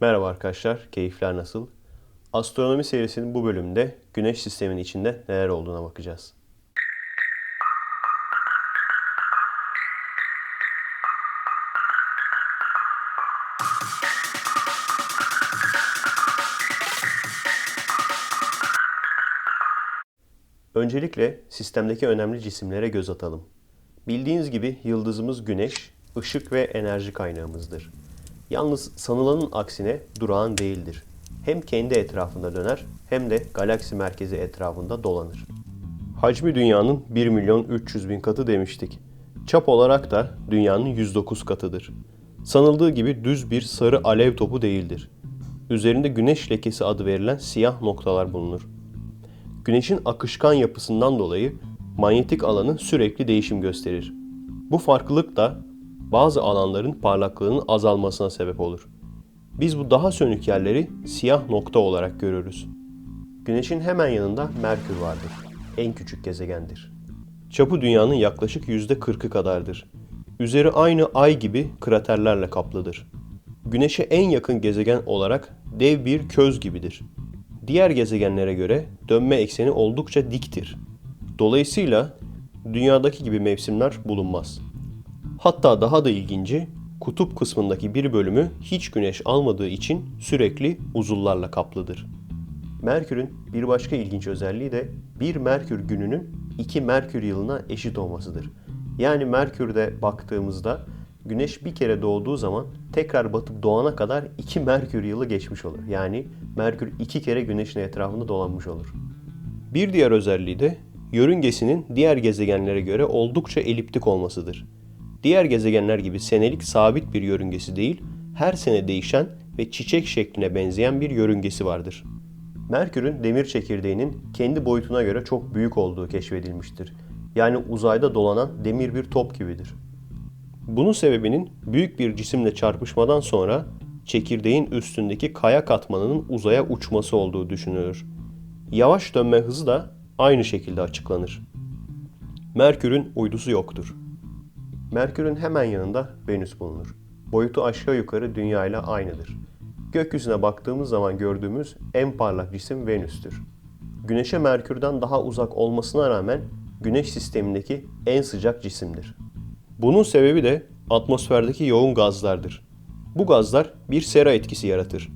Merhaba arkadaşlar, keyifler nasıl? Astronomi serisinin bu bölümünde Güneş sisteminin içinde neler olduğuna bakacağız. Öncelikle sistemdeki önemli cisimlere göz atalım. Bildiğiniz gibi yıldızımız Güneş, ışık ve enerji kaynağımızdır. Yalnız sanılanın aksine durağan değildir. Hem kendi etrafında döner hem de galaksi merkezi etrafında dolanır. Hacmi dünyanın 1 milyon 300 bin katı demiştik. Çap olarak da dünyanın 109 katıdır. Sanıldığı gibi düz bir sarı alev topu değildir. Üzerinde güneş lekesi adı verilen siyah noktalar bulunur. Güneşin akışkan yapısından dolayı manyetik alanı sürekli değişim gösterir. Bu farklılık da bazı alanların parlaklığının azalmasına sebep olur. Biz bu daha sönük yerleri siyah nokta olarak görürüz. Güneşin hemen yanında Merkür vardır. En küçük gezegendir. Çapı dünyanın yaklaşık %40'ı kadardır. Üzeri aynı ay gibi kraterlerle kaplıdır. Güneşe en yakın gezegen olarak dev bir köz gibidir. Diğer gezegenlere göre dönme ekseni oldukça diktir. Dolayısıyla dünyadaki gibi mevsimler bulunmaz. Hatta daha da ilginci, kutup kısmındaki bir bölümü hiç güneş almadığı için sürekli uzullarla kaplıdır. Merkür'ün bir başka ilginç özelliği de bir Merkür gününün iki Merkür yılına eşit olmasıdır. Yani Merkür'de baktığımızda Güneş bir kere doğduğu zaman tekrar batıp doğana kadar iki Merkür yılı geçmiş olur. Yani Merkür iki kere Güneş'in etrafında dolanmış olur. Bir diğer özelliği de yörüngesinin diğer gezegenlere göre oldukça eliptik olmasıdır. Diğer gezegenler gibi senelik sabit bir yörüngesi değil, her sene değişen ve çiçek şekline benzeyen bir yörüngesi vardır. Merkür'ün demir çekirdeğinin kendi boyutuna göre çok büyük olduğu keşfedilmiştir. Yani uzayda dolanan demir bir top gibidir. Bunun sebebinin büyük bir cisimle çarpışmadan sonra çekirdeğin üstündeki kaya katmanının uzaya uçması olduğu düşünülür. Yavaş dönme hızı da aynı şekilde açıklanır. Merkür'ün uydusu yoktur. Merkür'ün hemen yanında Venüs bulunur. Boyutu aşağı yukarı Dünya ile aynıdır. Gökyüzüne baktığımız zaman gördüğümüz en parlak cisim Venüs'tür. Güneş'e Merkür'den daha uzak olmasına rağmen Güneş sistemindeki en sıcak cisimdir. Bunun sebebi de atmosferdeki yoğun gazlardır. Bu gazlar bir sera etkisi yaratır.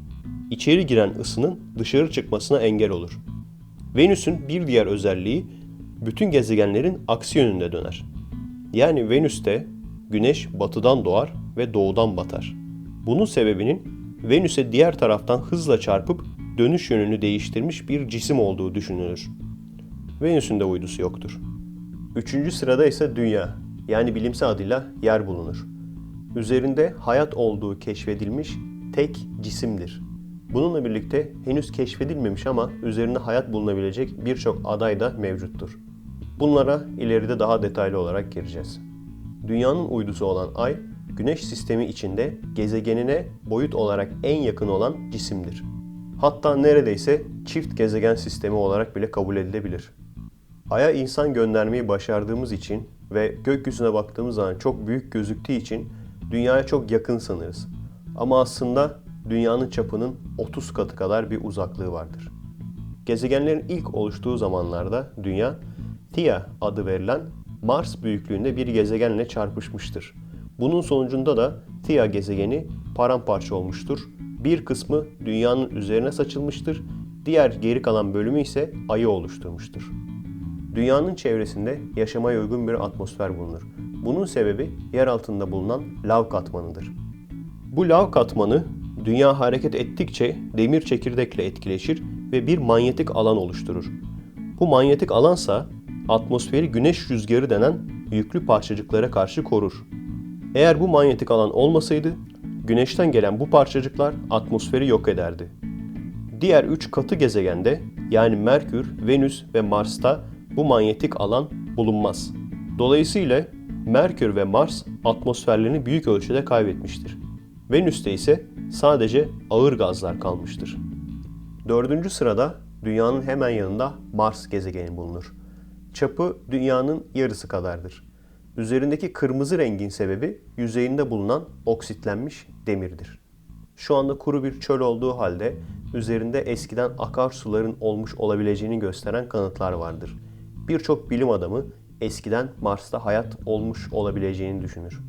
İçeri giren ısının dışarı çıkmasına engel olur. Venüs'ün bir diğer özelliği bütün gezegenlerin aksi yönünde döner. Yani Venüs'te güneş batıdan doğar ve doğudan batar. Bunun sebebinin Venüs'e diğer taraftan hızla çarpıp dönüş yönünü değiştirmiş bir cisim olduğu düşünülür. Venüs'ün de uydusu yoktur. Üçüncü sırada ise Dünya yani bilimsel adıyla yer bulunur. Üzerinde hayat olduğu keşfedilmiş tek cisimdir. Bununla birlikte henüz keşfedilmemiş ama üzerinde hayat bulunabilecek birçok aday da mevcuttur. Bunlara ileride daha detaylı olarak gireceğiz. Dünyanın uydusu olan Ay, Güneş sistemi içinde gezegenine boyut olarak en yakın olan cisimdir. Hatta neredeyse çift gezegen sistemi olarak bile kabul edilebilir. Ay'a insan göndermeyi başardığımız için ve gökyüzüne baktığımız zaman çok büyük gözüktüğü için dünyaya çok yakın sanırız. Ama aslında dünyanın çapının 30 katı kadar bir uzaklığı vardır. Gezegenlerin ilk oluştuğu zamanlarda dünya Theia adı verilen Mars büyüklüğünde bir gezegenle çarpışmıştır. Bunun sonucunda da Theia gezegeni paramparça olmuştur. Bir kısmı dünyanın üzerine saçılmıştır. Diğer geri kalan bölümü ise ayı oluşturmuştur. Dünyanın çevresinde yaşamaya uygun bir atmosfer bulunur. Bunun sebebi yer altında bulunan lav katmanıdır. Bu lav katmanı dünya hareket ettikçe demir çekirdekle etkileşir ve bir manyetik alan oluşturur. Bu manyetik alansa atmosferi güneş rüzgarı denen yüklü parçacıklara karşı korur. Eğer bu manyetik alan olmasaydı güneşten gelen bu parçacıklar atmosferi yok ederdi. Diğer üç katı gezegende yani Merkür, Venüs ve Mars'ta bu manyetik alan bulunmaz. Dolayısıyla Merkür ve Mars atmosferlerini büyük ölçüde kaybetmiştir. Venüs'te ise sadece ağır gazlar kalmıştır. Dördüncü sırada Dünyanın hemen yanında Mars gezegeni bulunur. Çapı Dünyanın yarısı kadardır. Üzerindeki kırmızı rengin sebebi yüzeyinde bulunan oksitlenmiş demirdir. şu anda kuru bir çöl olduğu halde üzerinde eskiden akarsuların olmuş olabileceğini gösteren kanıtlar vardır. Birçok bilim adamı eskiden Mars'ta hayat olmuş olabileceğini düşünür.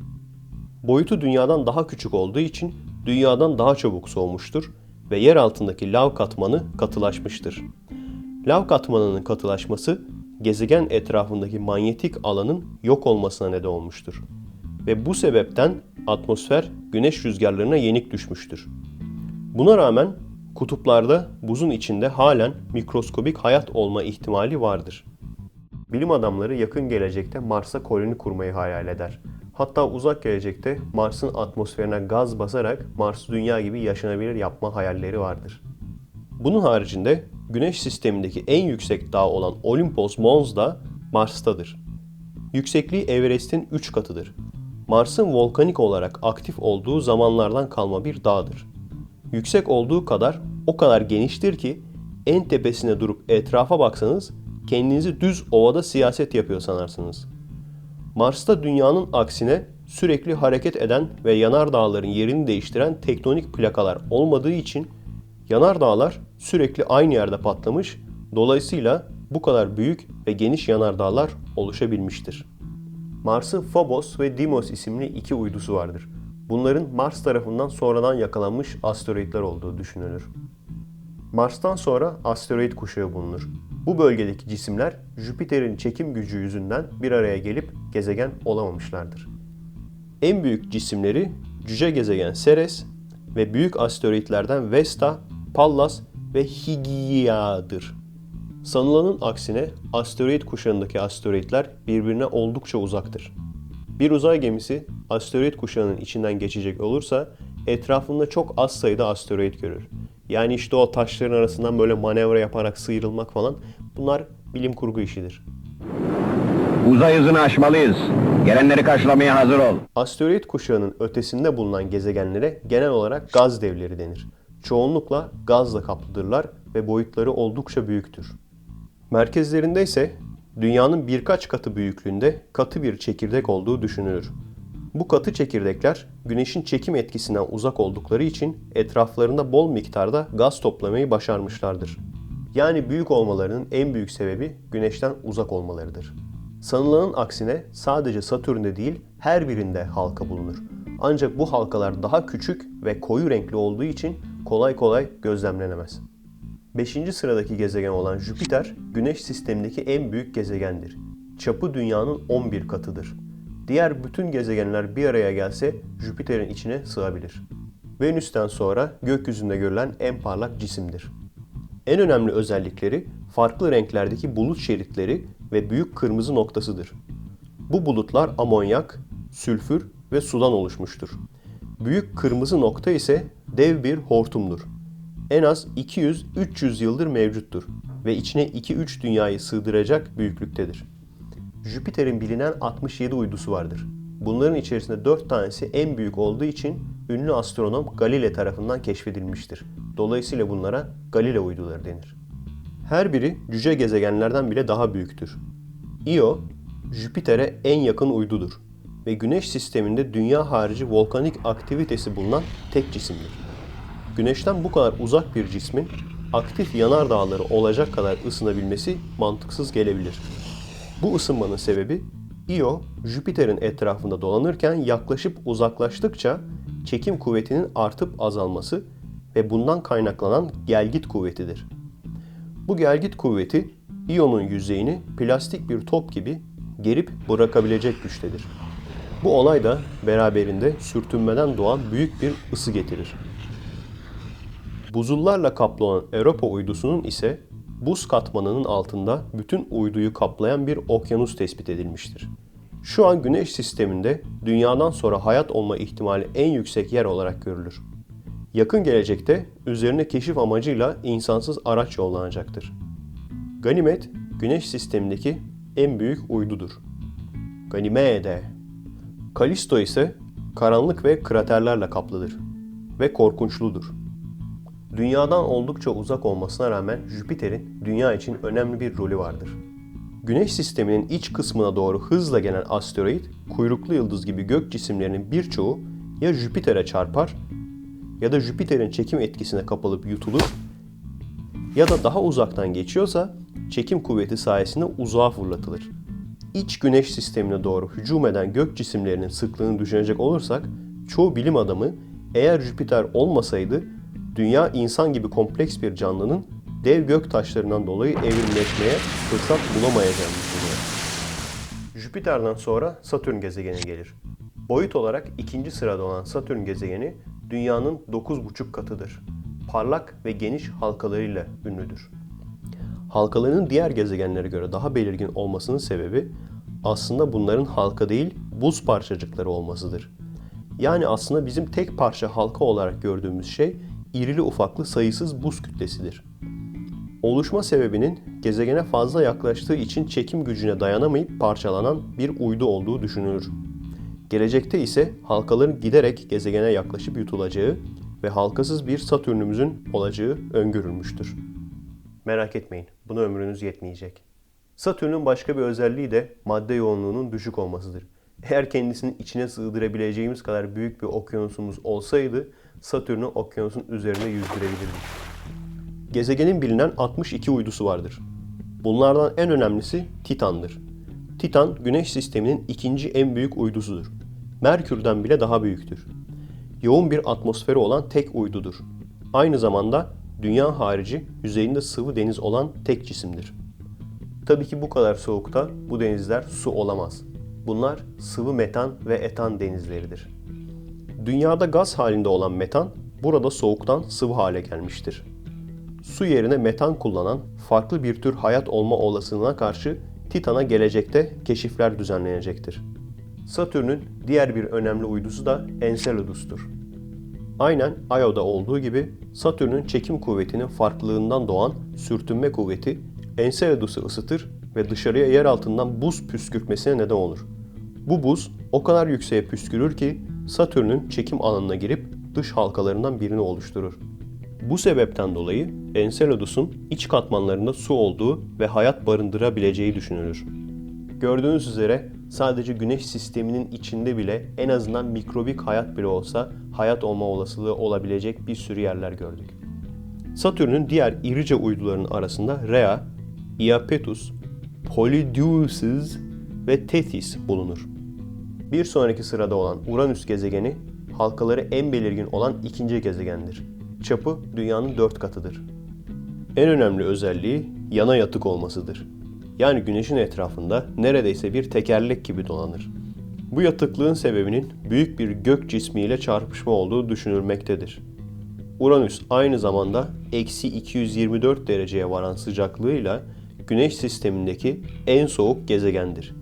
Boyutu dünyadan daha küçük olduğu için dünyadan daha çabuk soğumuştur ve yer altındaki lav katmanı katılaşmıştır. Lav katmanının katılaşması gezegen etrafındaki manyetik alanın yok olmasına neden olmuştur. Ve bu sebepten atmosfer güneş rüzgarlarına yenik düşmüştür. Buna rağmen kutuplarda buzun içinde halen mikroskobik hayat olma ihtimali vardır. Bilim adamları yakın gelecekte Mars'a koloni kurmayı hayal eder. Hatta uzak gelecekte Mars'ın atmosferine gaz basarak Mars'ı dünya gibi yaşanabilir yapma hayalleri vardır. Bunun haricinde Güneş sistemindeki en yüksek dağ olan Olympos Mons da Mars'tadır. Yüksekliği Everest'in 3 katıdır. Mars'ın volkanik olarak aktif olduğu zamanlardan kalma bir dağdır. Yüksek olduğu kadar o kadar geniştir ki en tepesine durup etrafa baksanız kendinizi düz ovada siyaset yapıyor sanarsınız. Mars'ta dünyanın aksine sürekli hareket eden ve yanar dağların yerini değiştiren tektonik plakalar olmadığı için yanar dağlar sürekli aynı yerde patlamış, dolayısıyla bu kadar büyük ve geniş yanardağlar oluşabilmiştir. Mars'ın Phobos ve Deimos isimli iki uydusu vardır. Bunların Mars tarafından sonradan yakalanmış asteroitler olduğu düşünülür. Mars'tan sonra asteroid kuşağı bulunur. Bu bölgedeki cisimler Jüpiter'in çekim gücü yüzünden bir araya gelip gezegen olamamışlardır. En büyük cisimleri cüce gezegen Ceres ve büyük asteroitlerden Vesta, Pallas ve Hygiea'dır. Sanılanın aksine asteroid kuşağındaki asteroitler birbirine oldukça uzaktır. Bir uzay gemisi asteroid kuşağının içinden geçecek olursa etrafında çok az sayıda asteroid görür. Yani işte o taşların arasından böyle manevra yaparak sıyrılmak falan bunlar bilim kurgu işidir. Uzay hızını aşmalıyız. Gelenleri karşılamaya hazır ol. Asteroid kuşağının ötesinde bulunan gezegenlere genel olarak gaz devleri denir. Çoğunlukla gazla kaplıdırlar ve boyutları oldukça büyüktür. Merkezlerinde ise dünyanın birkaç katı büyüklüğünde katı bir çekirdek olduğu düşünülür. Bu katı çekirdekler güneşin çekim etkisinden uzak oldukları için etraflarında bol miktarda gaz toplamayı başarmışlardır. Yani büyük olmalarının en büyük sebebi güneşten uzak olmalarıdır. Sanılanın aksine sadece Satürn'de değil her birinde halka bulunur. Ancak bu halkalar daha küçük ve koyu renkli olduğu için kolay kolay gözlemlenemez. 5. sıradaki gezegen olan Jüpiter, Güneş sistemindeki en büyük gezegendir. Çapı dünyanın 11 katıdır. Diğer bütün gezegenler bir araya gelse Jüpiter'in içine sığabilir. Venüs'ten sonra gökyüzünde görülen en parlak cisimdir. En önemli özellikleri farklı renklerdeki bulut şeritleri ve büyük kırmızı noktasıdır. Bu bulutlar amonyak, sülfür ve sudan oluşmuştur. Büyük kırmızı nokta ise dev bir hortumdur. En az 200-300 yıldır mevcuttur ve içine 2-3 dünyayı sığdıracak büyüklüktedir. Jüpiter'in bilinen 67 uydusu vardır. Bunların içerisinde 4 tanesi en büyük olduğu için ünlü astronom Galile tarafından keşfedilmiştir. Dolayısıyla bunlara Galile uyduları denir. Her biri cüce gezegenlerden bile daha büyüktür. Io, Jüpiter'e en yakın uydudur ve Güneş sisteminde dünya harici volkanik aktivitesi bulunan tek cisimdir. Güneşten bu kadar uzak bir cismin aktif yanardağları olacak kadar ısınabilmesi mantıksız gelebilir. Bu ısınmanın sebebi Io, Jüpiter'in etrafında dolanırken yaklaşıp uzaklaştıkça çekim kuvvetinin artıp azalması ve bundan kaynaklanan gelgit kuvvetidir. Bu gelgit kuvveti iyonun yüzeyini plastik bir top gibi gerip bırakabilecek güçtedir. Bu olay da beraberinde sürtünmeden doğan büyük bir ısı getirir. Buzullarla kaplı olan Europa uydusunun ise buz katmanının altında bütün uyduyu kaplayan bir okyanus tespit edilmiştir. Şu an Güneş sisteminde dünyadan sonra hayat olma ihtimali en yüksek yer olarak görülür. Yakın gelecekte üzerine keşif amacıyla insansız araç yollanacaktır. Ganimet, Güneş sistemindeki en büyük uydudur. Ganymede. Kalisto ise karanlık ve kraterlerle kaplıdır ve korkunçludur. Dünyadan oldukça uzak olmasına rağmen Jüpiter'in dünya için önemli bir rolü vardır. Güneş sisteminin iç kısmına doğru hızla gelen asteroid, kuyruklu yıldız gibi gök cisimlerinin birçoğu ya Jüpiter'e çarpar ya da Jüpiter'in çekim etkisine kapılıp yutulur ya da daha uzaktan geçiyorsa çekim kuvveti sayesinde uzağa fırlatılır. İç güneş sistemine doğru hücum eden gök cisimlerinin sıklığını düşünecek olursak çoğu bilim adamı eğer Jüpiter olmasaydı dünya insan gibi kompleks bir canlının dev gök taşlarından dolayı evrimleşmeye fırsat bulamayacağını düşünüyor. Jüpiter'den sonra Satürn gezegeni gelir. Boyut olarak ikinci sırada olan Satürn gezegeni dünyanın 9,5 katıdır. Parlak ve geniş halkalarıyla ünlüdür. Halkalarının diğer gezegenlere göre daha belirgin olmasının sebebi aslında bunların halka değil buz parçacıkları olmasıdır. Yani aslında bizim tek parça halka olarak gördüğümüz şey irili ufaklı sayısız buz kütlesidir. Oluşma sebebinin gezegene fazla yaklaştığı için çekim gücüne dayanamayıp parçalanan bir uydu olduğu düşünülür. Gelecekte ise halkaların giderek gezegene yaklaşıp yutulacağı ve halkasız bir Satürn'ümüzün olacağı öngörülmüştür. Merak etmeyin, buna ömrünüz yetmeyecek. Satürn'ün başka bir özelliği de madde yoğunluğunun düşük olmasıdır. Eğer kendisini içine sığdırabileceğimiz kadar büyük bir okyanusumuz olsaydı, Satürn'ü okyanusun üzerine yüzdürebilirdik. Gezegenin bilinen 62 uydusu vardır. Bunlardan en önemlisi Titan'dır. Titan, Güneş sisteminin ikinci en büyük uydusudur. Merkür'den bile daha büyüktür. Yoğun bir atmosferi olan tek uydudur. Aynı zamanda dünya harici yüzeyinde sıvı deniz olan tek cisimdir. Tabii ki bu kadar soğukta bu denizler su olamaz. Bunlar sıvı metan ve etan denizleridir. Dünyada gaz halinde olan metan burada soğuktan sıvı hale gelmiştir. Su yerine metan kullanan farklı bir tür hayat olma olasılığına karşı Titan'a gelecekte keşifler düzenlenecektir. Satürn'ün diğer bir önemli uydusu da Enceladus'tur. Aynen Io'da olduğu gibi Satürn'ün çekim kuvvetinin farklılığından doğan sürtünme kuvveti Enceladus'u ısıtır ve dışarıya yer altından buz püskürtmesine neden olur. Bu buz o kadar yükseğe püskürür ki Satürn'ün çekim alanına girip dış halkalarından birini oluşturur. Bu sebepten dolayı Enceladus'un iç katmanlarında su olduğu ve hayat barındırabileceği düşünülür. Gördüğünüz üzere sadece güneş sisteminin içinde bile en azından mikrobik hayat bile olsa hayat olma olasılığı olabilecek bir sürü yerler gördük. Satürn'ün diğer irice uydularının arasında Rhea, Iapetus, Polydeuces ve Tethys bulunur. Bir sonraki sırada olan Uranüs gezegeni halkaları en belirgin olan ikinci gezegendir. Çapı dünyanın dört katıdır. En önemli özelliği yana yatık olmasıdır. Yani güneşin etrafında neredeyse bir tekerlek gibi dolanır. Bu yatıklığın sebebinin büyük bir gök cismiyle çarpışma olduğu düşünülmektedir. Uranüs aynı zamanda eksi 224 dereceye varan sıcaklığıyla Güneş sistemindeki en soğuk gezegendir.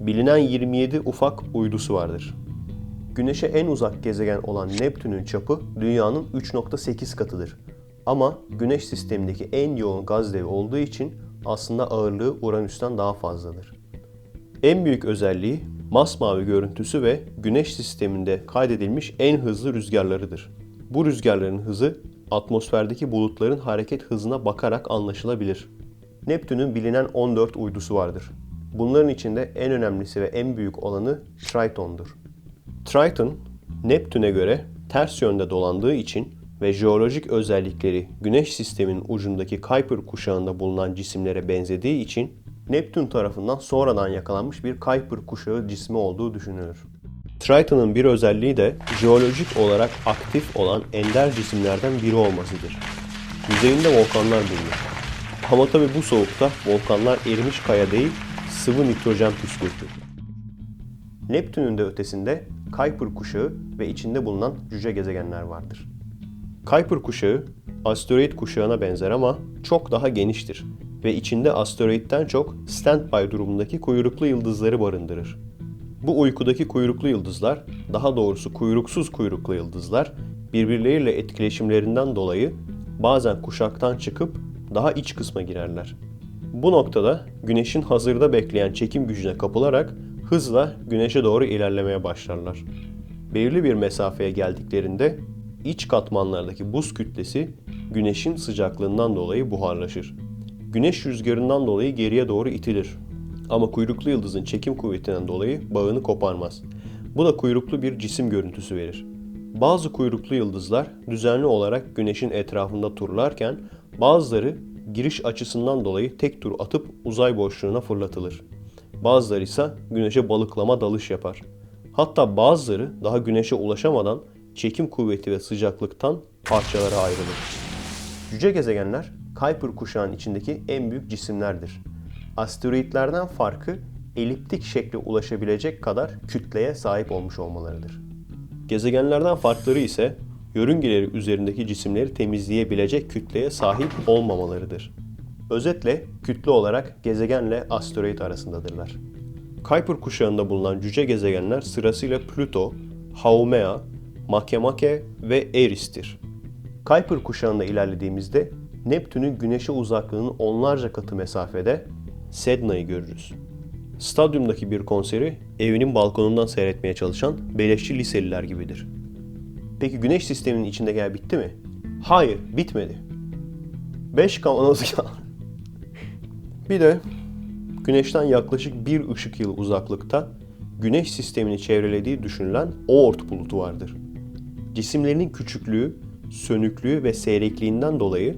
Bilinen 27 ufak uydusu vardır. Güneş'e en uzak gezegen olan Neptün'ün çapı Dünya'nın 3.8 katıdır. Ama Güneş sistemindeki en yoğun gaz devi olduğu için aslında ağırlığı Uranüs'ten daha fazladır. En büyük özelliği masmavi görüntüsü ve Güneş sisteminde kaydedilmiş en hızlı rüzgarlarıdır. Bu rüzgarların hızı atmosferdeki bulutların hareket hızına bakarak anlaşılabilir. Neptün'ün bilinen 14 uydusu vardır. Bunların içinde en önemlisi ve en büyük olanı Triton'dur. Triton, Neptün'e göre ters yönde dolandığı için ve jeolojik özellikleri Güneş sisteminin ucundaki Kuiper kuşağında bulunan cisimlere benzediği için Neptün tarafından sonradan yakalanmış bir Kuiper kuşağı cismi olduğu düşünülür. Triton'un bir özelliği de jeolojik olarak aktif olan ender cisimlerden biri olmasıdır. Yüzeyinde volkanlar bulunur. Ama tabi bu soğukta volkanlar erimiş kaya değil, sıvı nitrojen püskürtür. Neptün'ün de ötesinde Kuiper kuşağı ve içinde bulunan cüce gezegenler vardır. Kuiper kuşağı asteroid kuşağına benzer ama çok daha geniştir ve içinde asteroidden çok standby durumundaki kuyruklu yıldızları barındırır. Bu uykudaki kuyruklu yıldızlar, daha doğrusu kuyruksuz kuyruklu yıldızlar, birbirleriyle etkileşimlerinden dolayı bazen kuşaktan çıkıp daha iç kısma girerler. Bu noktada Güneş'in hazırda bekleyen çekim gücüne kapılarak hızla Güneş'e doğru ilerlemeye başlarlar. Belirli bir mesafeye geldiklerinde iç katmanlardaki buz kütlesi Güneş'in sıcaklığından dolayı buharlaşır. Güneş rüzgarından dolayı geriye doğru itilir. Ama kuyruklu yıldızın çekim kuvvetinden dolayı bağını koparmaz. Bu da kuyruklu bir cisim görüntüsü verir. Bazı kuyruklu yıldızlar düzenli olarak güneşin etrafında turlarken bazıları giriş açısından dolayı tek tur atıp uzay boşluğuna fırlatılır. Bazıları ise güneşe balıklama dalış yapar. Hatta bazıları daha güneşe ulaşamadan çekim kuvveti ve sıcaklıktan parçalara ayrılır. Cüce gezegenler Kuiper kuşağının içindeki en büyük cisimlerdir. Asteroidlerden farkı eliptik şekle ulaşabilecek kadar kütleye sahip olmuş olmalarıdır. Gezegenlerden farkları ise yörüngeleri üzerindeki cisimleri temizleyebilecek kütleye sahip olmamalarıdır. Özetle kütle olarak gezegenle asteroid arasındadırlar. Kuiper kuşağında bulunan cüce gezegenler sırasıyla Plüto, Haumea, Makemake ve Eris'tir. Kuiper kuşağında ilerlediğimizde Neptün'ün güneşe uzaklığının onlarca katı mesafede Sedna'yı görürüz. Stadyumdaki bir konseri evinin balkonundan seyretmeye çalışan beleşçi liseliler gibidir. Peki güneş sisteminin içindeki yer bitti mi? Hayır, bitmedi. 5 kavanoz kaldı. Bir de Güneş'ten yaklaşık bir ışık yılı uzaklıkta Güneş sistemini çevrelediği düşünülen Oort bulutu vardır. Cisimlerinin küçüklüğü, sönüklüğü ve seyrekliğinden dolayı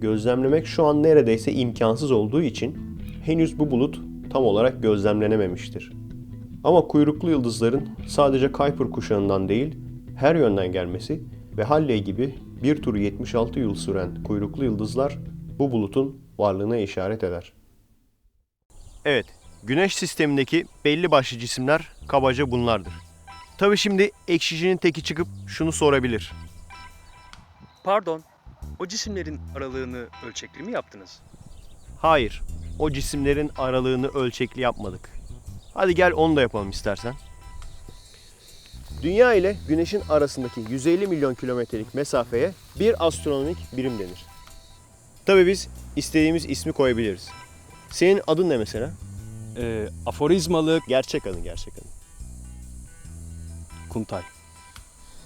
gözlemlemek şu an neredeyse imkansız olduğu için henüz bu bulut tam olarak gözlemlenememiştir. Ama kuyruklu yıldızların sadece Kuiper kuşağından değil, her yönden gelmesi ve Halley gibi bir tur 76 yıl süren kuyruklu yıldızlar bu bulutun varlığına işaret eder. Evet, Güneş sistemindeki belli başlı cisimler kabaca bunlardır. Tabi şimdi ekşicinin teki çıkıp şunu sorabilir. Pardon, o cisimlerin aralığını ölçekli mi yaptınız? Hayır, o cisimlerin aralığını ölçekli yapmadık. Hadi gel onu da yapalım istersen. Dünya ile Güneş'in arasındaki 150 milyon kilometrelik mesafeye bir astronomik birim denir. Tabii biz istediğimiz ismi koyabiliriz. Senin adın ne mesela? Ee, aforizmalı Gerçek adın, gerçek adın. Kuntay.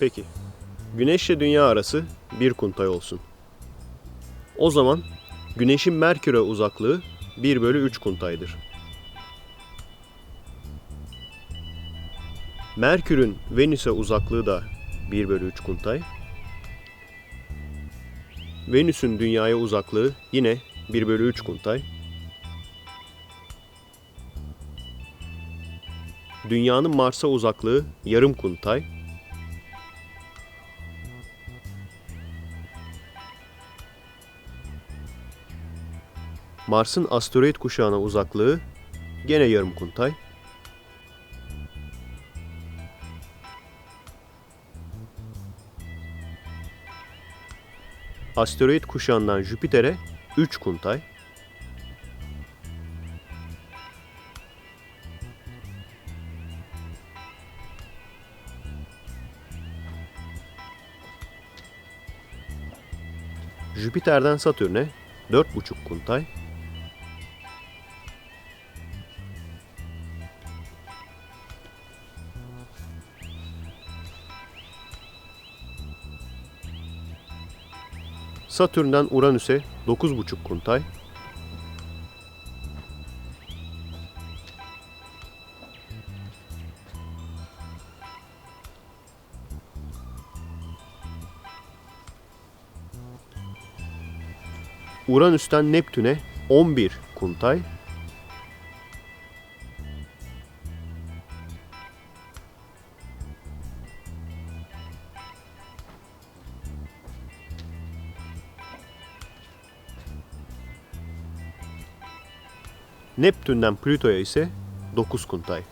Peki. Güneş ile Dünya arası bir kuntay olsun. O zaman Güneş'in Merkür'e uzaklığı 1 bölü 3 kuntaydır. Merkür'ün Venüs'e uzaklığı da 1 bölü 3 kuntay. Venüs'ün Dünya'ya uzaklığı yine 1 bölü 3 kuntay. Dünya'nın Mars'a uzaklığı yarım kuntay. Mars'ın asteroid kuşağına uzaklığı gene yarım kuntay. Asteroid kuşağından Jüpiter'e 3 kuntay. Jüpiter'den Satürn'e 4,5 kuntay. Satürn'den Uranüs'e 9,5 kuntay. Uranüs'ten Neptün'e 11 kuntay. Neptün'den Plüto'ya ise 9 kuntay.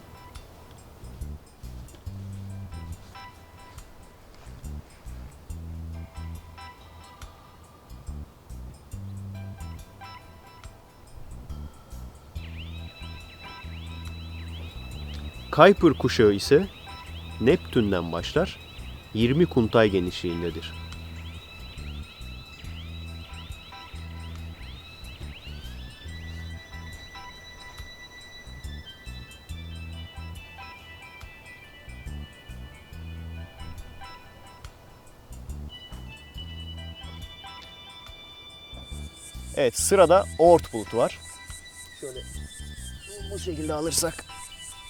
Kuiper kuşağı ise Neptün'den başlar 20 kuntay genişliğindedir. Evet sırada Oort bulutu var. Şöyle bu şekilde alırsak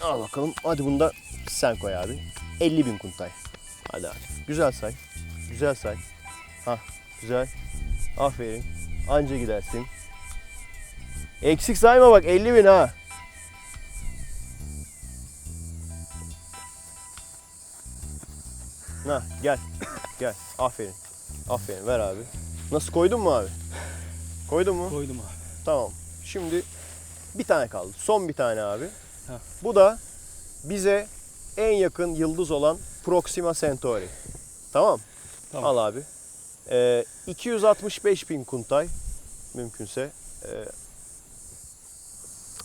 Al bakalım. Hadi bunu da sen koy abi. 50 bin kuntay. Hadi abi. Güzel say. Güzel say. Ha, güzel. Aferin. Anca gidersin. Eksik sayma bak 50 bin ha. Ha gel. Gel. Aferin. Aferin ver abi. Nasıl koydun mu abi? Koydun mu? Koydum abi. Tamam. Şimdi bir tane kaldı. Son bir tane abi. Ha. Bu da bize en yakın yıldız olan Proxima Centauri. Tamam. Tamam. Al abi. Ee, 265 bin kuntay mümkünse. Ee,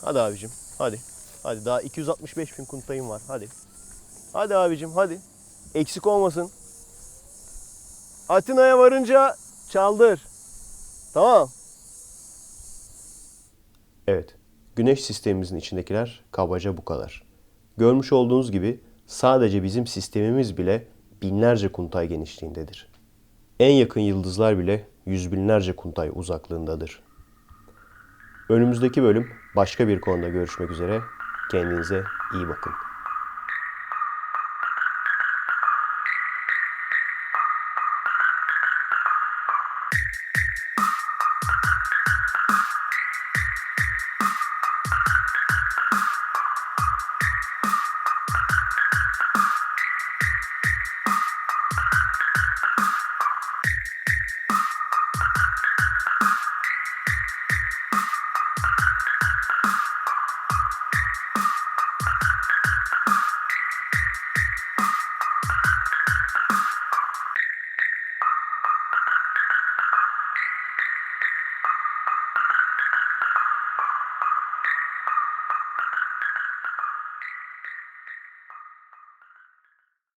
hadi abicim. Hadi. Hadi daha 265 bin kuntayım var. Hadi. Hadi abicim hadi. Eksik olmasın. Atina'ya varınca çaldır. Tamam. Evet, Güneş sistemimizin içindekiler kabaca bu kadar. Görmüş olduğunuz gibi sadece bizim sistemimiz bile binlerce kuntay genişliğindedir. En yakın yıldızlar bile yüz binlerce kuntay uzaklığındadır. Önümüzdeki bölüm başka bir konuda görüşmek üzere. Kendinize iyi bakın.